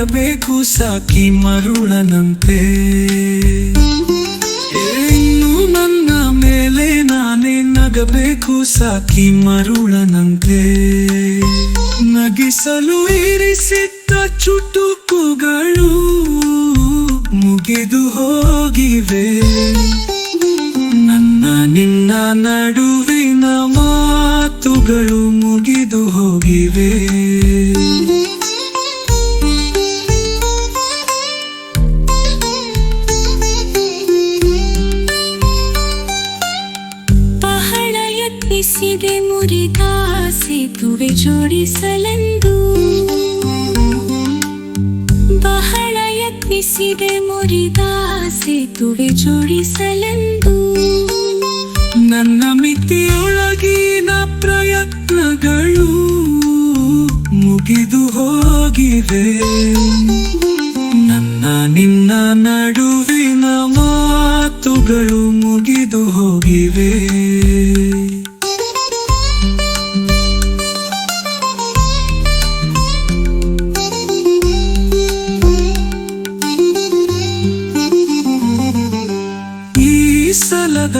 ನಾನೇ ನಗಬೇಕು ಸಾಕಿ ಮರುಳನಂತೆ. ಇನ್ನು ನನ್ನ ಮೇಲೆ ನಾನೇ ನಗಬೇಕು ಸಾಕಿ ಮರುಳನಂತೆ. ನಗಿಸಲು ಇರಿಸಿದ್ದ ಚುಟುಕುಗಳು ಮುಗಿದು ಹೋಗಿವೆ. ನನ್ನ ನಿನ್ನ ನಡುವಿನ ಮಾತುಗಳು ಮುಗಿದು ಹೋಗಿವೆ. ಯತ್ನಿಸಿದೆ ಮುರಿದ ಸೇತುವೆ ಜೋಡಿಸಲೆಂದು. ಬಹಳ ಯತ್ನಿಸಿದೆ ಮುರಿದ ಸೇತುವೆ ಜೋಡಿಸಲೆಂದು. ನನ್ನ ಮಿತಿಯೊಳಗಿನ ಪ್ರಯತ್ನಗಳು ಮುಗಿದು ಹೋಗಿವೆ.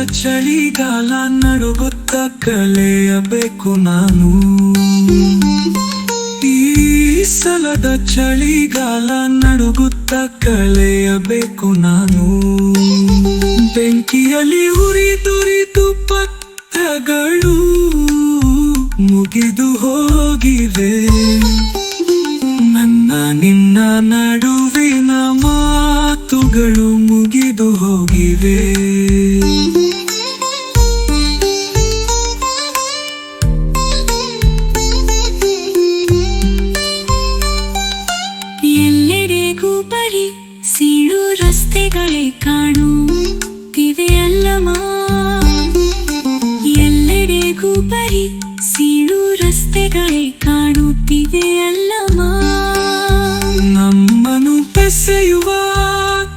ಚಳಿಗಾಲ ನಡುಗುತ್ತ ಕಳೆಯಬೇಕು ನಾನು. ಈ ಸಲದ ಚಳಿಗಾಲ ನಡುಗುತ್ತ ಕಳೆಯಬೇಕು ನಾನು. ಬೆಂಕಿಯಲ್ಲಿ ಉರಿದುರಿದು ಪತ್ರಗಳು ಮುಗಿದು ಹೋಗಿವೆ. ನನ್ನ ನಿನ್ನ ನಡುವಿನ ಮಾತುಗಳು ಮುಗಿದು ಹೋಗಿವೆ. ಕಾಣುತ್ತಿವೆ ಅಲ್ಲಮ್ಮ ಎಲ್ಲೆಡೆಗೂ ಬರಿ ಸೀಳು ರಸ್ತೆಗಳೇ ಕಾಣುತ್ತಿದೆಯಲ್ಲಮ್ಮ ನಮ್ಮನು ಬೆಸೆಯುವ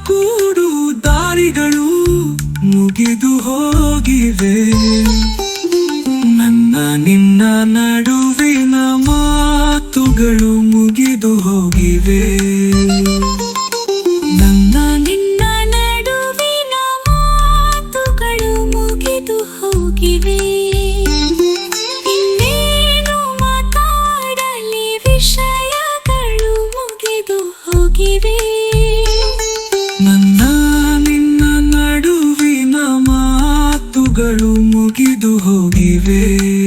ಕೂಡು ದಾರಿಗಳು ಮುಗಿದು ಹೋಗಿವೆ. ನನ್ನ ನಿನ್ನ ನಡುವಿನ ಮಾತುಗಳು ಮುಗಿದು ಹೋಗಿವೆ. ಮಾತುಗಳು ಮುಗಿದು ಹೋಗಿವೆ.